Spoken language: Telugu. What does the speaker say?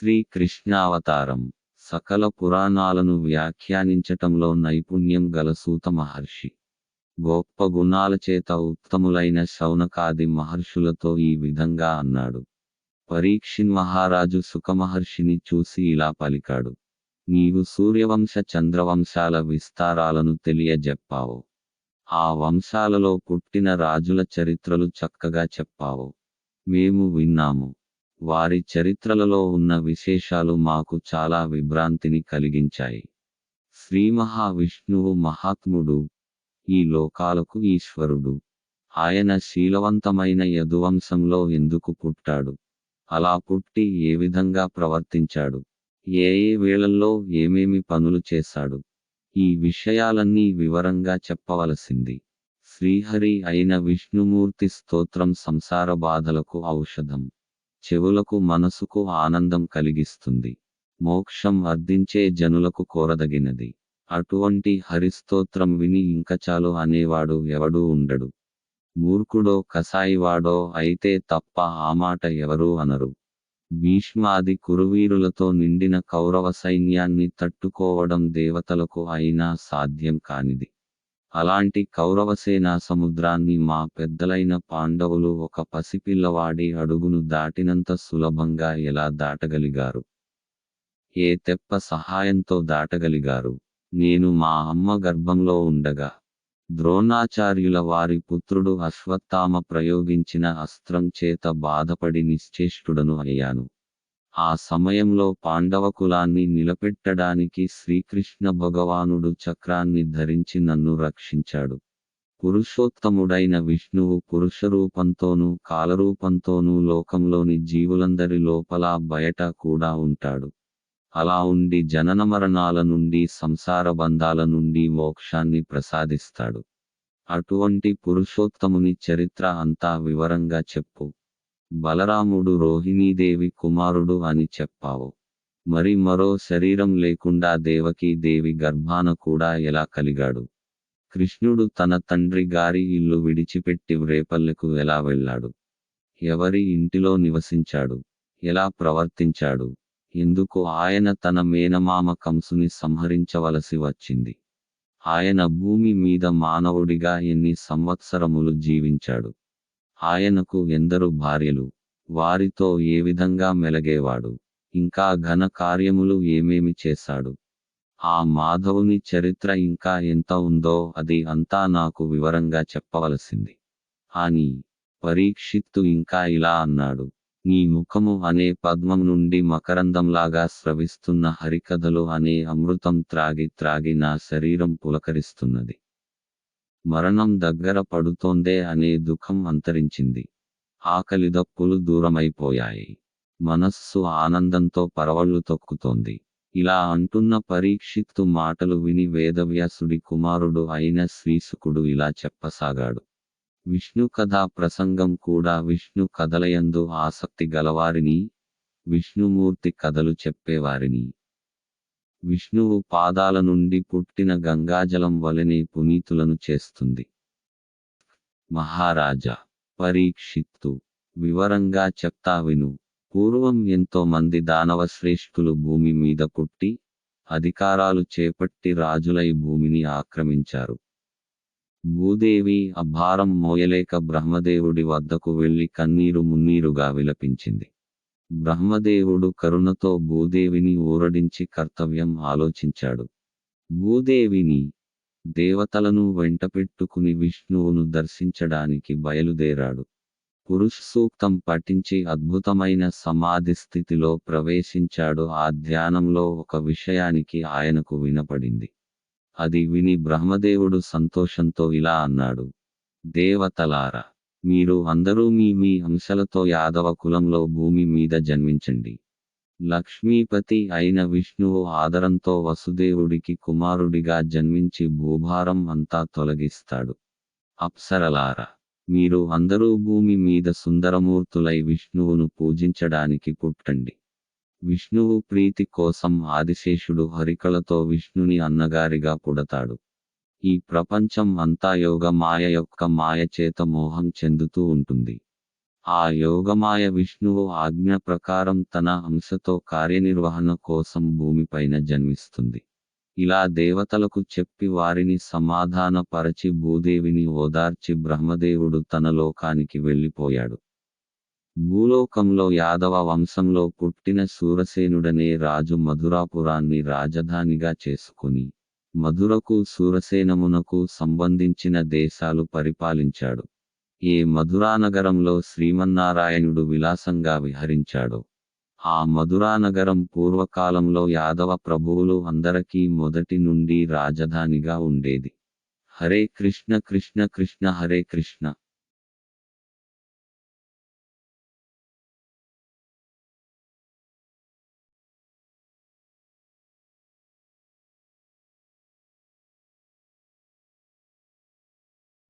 శ్రీ కృష్ణావతారం సకల పురాణాలను వ్యాఖ్యానించటంలో నైపుణ్యం గల సూత మహర్షి. గొప్ప గుణాల చేత ఉత్తములైన శౌనకాది మహర్షులతో ఈ విధంగా అన్నాడు. పరీక్షిన్ మహారాజు సుఖమహర్షిని చూసి ఇలా పలికాడు. నీవు సూర్యవంశ చంద్రవంశాల విస్తారాలను తెలియజెప్పావు. ఆ వంశాలలో పుట్టిన రాజుల చరిత్రలు చక్కగా చెప్పావు. మేము విన్నాము. వారి చరిత్రలలో ఉన్న విశేషాలు మాకు చాలా విభ్రాంతిని కలిగించాయి. శ్రీ మహావిష్ణువు మహాత్ముడు ఈ లోకాలకు ఈశ్వరుడు. ఆయన శీలవంతమైన యదువంశంలో ఎందుకు పుట్టాడు? అలా పుట్టి ఏ విధంగా ప్రవర్తించాడు? ఏ ఏ వేళల్లో ఏమేమి పనులు చేశాడు? ఈ విషయాలన్నీ వివరంగా చెప్పవలసింది. శ్రీహరి అయిన విష్ణుమూర్తి స్తోత్రం సంసార బాధలకు ఔషధం. చెవులకు మనసుకు ఆనందం కలిగిస్తుంది. మోక్షం అర్థించే జనులకు కోరదగినది. అటువంటి హరిస్తోత్రం విని ఇంక చాలు అనేవాడు ఎవడూ ఉండడు. మూర్ఖుడో కసాయివాడో అయితే తప్ప ఆ మాట ఎవరూ అనరు. భీష్మాది కురువీరులతో నిండిన కౌరవ సైన్యాన్ని తట్టుకోవడం దేవతలకు అయినా సాధ్యం కానిది. అలాంటి కౌరవసేనా సముద్రాన్ని మా పెద్దలైన పాండవులు ఒక పసిపిల్లవాడి అడుగును దాటినంత సులభంగా ఎలా దాటగలిగారు? ఏ తెప్ప సహాయంతో దాటగలిగారు? నేను మా అమ్మ గర్భంలో ఉండగా ద్రోణాచార్యుల వారి పుత్రుడు అశ్వత్థామ ప్రయోగించిన అస్త్రం చేత బాధపడి నిశ్చేష్టుడను అయ్యాను. ఆ సమయంలో పాండవ కులాన్ని నిలబెట్టడానికి శ్రీకృష్ణ భగవానుడు చక్రాన్ని ధరించి నన్ను రక్షించాడు. పురుషోత్తముడైన విష్ణువు పురుషరూపంతోనూ కాలరూపంతోనూ లోకంలోని జీవులందరి లోపల బయట కూడా ఉంటాడు. అలా ఉండి జనన మరణాల నుండి సంసార బంధాల నుండి మోక్షాన్ని ప్రసాదిస్తాడు. అటువంటి పురుషోత్తముని చరిత్ర అంతా వివరంగా చెప్పు. బలరాముడు రోహిణీదేవి కుమారుడు అని చెప్పావు. మరి మరో శరీరం లేకుండా దేవకీ దేవి గర్భాన కూడా ఎలా కలిగాడు? కృష్ణుడు తన తండ్రి గారి ఇల్లు విడిచిపెట్టి రేపల్లెకు ఎలా వెళ్ళాడు? ఎవరి ఇంటిలో నివసించాడు? ఎలా ప్రవర్తించాడు? ఎందుకు ఆయన తన మేనమామ కంసుని సంహరించవలసి వచ్చింది? ఆయన భూమి మీద మానవుడిగా ఎన్ని సంవత్సరములు జీవించాడు? ఆయనకు ఎందరు భార్యలు వారితో ఏ విధంగా మెలగేవాడు ఇంకా ఘన కార్యములు ఏమేమి చేశాడు? ఆ మాధవుని చరిత్ర ఇంకా ఎంత ఉందో అది అంతా నాకు వివరంగా చెప్పవలసింది. అని పరీక్షిత్తు ఇంకా ఇలా అన్నాడు. నీ ముఖము అనే పద్మం నుండి మకరందంలాగా స్రవిస్తున్న హరికథలు అనే అమృతం త్రాగి త్రాగి నా శరీరం పులకరిస్తున్నది. మరణం దగ్గర పడుతోందే అనే దుఃఖం అంతరించింది. ఆకలిదప్పులు దూరమైపోయాయి. మనస్సు ఆనందంతో పరవళ్ళు తొక్కుతోంది. ఇలా అంటున్న పరీక్షిత్తు మాటలు విని వేదవ్యాసుడి కుమారుడు అయిన శ్రీసుకుడు ఇలా చెప్పసాగాడు. విష్ణు కథా ప్రసంగం కూడా విష్ణు కథలయందు ఆసక్తి గలవారిని విష్ణుమూర్తి కథలు చెప్పేవారిని. విష్ణువు పాదాల నుండి పుట్టిన గంగాజలం వలెని పునీతులను చేస్తుంది. మహారాజా పరీక్షిత్తు వివరంగా చెప్తా విను. పూర్వం ఎంతో మంది దానవ శ్రేష్ఠులు భూమి మీద పుట్టి అధికారాలు చేపట్టి రాజులై భూమిని ఆక్రమించారు. భూదేవి అభారం మోయలేక బ్రహ్మదేవుడి వద్దకు వెళ్ళి కన్నీరు మున్నీరుగా విలపించింది. బ్రహ్మదేవుడు కరుణతో భూదేవిని ఊరడించి కర్తవ్యం ఆలోచించాడు. భూదేవిని దేవతలను వెంటపెట్టుకుని విష్ణువును దర్శించడానికి బయలుదేరాడు. పురుష సూక్తం పఠించి అద్భుతమైన సమాధి స్థితిలో ప్రవేశించాడు. ఆ ధ్యానంలో ఒక విషయానికి ఆయనకు వినపడింది. అది విని బ్రహ్మదేవుడు సంతోషంతో ఇలా అన్నాడు. దేవతలారా మీరు అందరూ మీ మీ అంశలతో యాదవ కులంలో భూమి మీద జన్మించండి. లక్ష్మీపతి అయిన విష్ణువు ఆదరంతో వసుదేవుడికి కుమారుడిగా జన్మించి భూభారం అంతా తొలగిస్తాడు. అప్సరలారా మీరు అందరూ భూమి మీద సుందరమూర్తులై విష్ణువును పూజించడానికి పుట్టండి. విష్ణువు ప్రీతి కోసం ఆదిశేషుడు హరికలతో విష్ణుని అన్నగారిగా పుడతాడు. ఈ ప్రపంచం అంతా యోగమాయ యొక్క మాయ చేత మోహం చెందుతూ ఉంటుంది. ఆ యోగమాయ విష్ణువు ఆజ్ఞ ప్రకారం తన అంశతో కార్యనిర్వహణ కోసం భూమిపైన జన్మిస్తుంది. ఇలా దేవతలకు చెప్పి వారిని సమాధానపరచి భూదేవిని ఓదార్చి బ్రహ్మదేవుడు తన లోకానికి వెళ్ళిపోయాడు. భూలోకంలో యాదవ వంశంలో పుట్టిన సూరసేనుడనే రాజు మధురాపురాన్ని రాజధానిగా చేసుకుని మధురకు సూరసేనమునకు సంబంధించిన దేశాలు పరిపాలించాడు. ఏ మధురానగరంలో శ్రీమన్నారాయణుడు విలాసంగా విహరించాడు. ఆ మధురానగరం పూర్వకాలంలో యాదవ ప్రభువులు అందరికీ మొదటి నుండి రాజధానిగా ఉండేది. హరే కృష్ణ కృష్ణ కృష్ణ హరే కృష్ణ.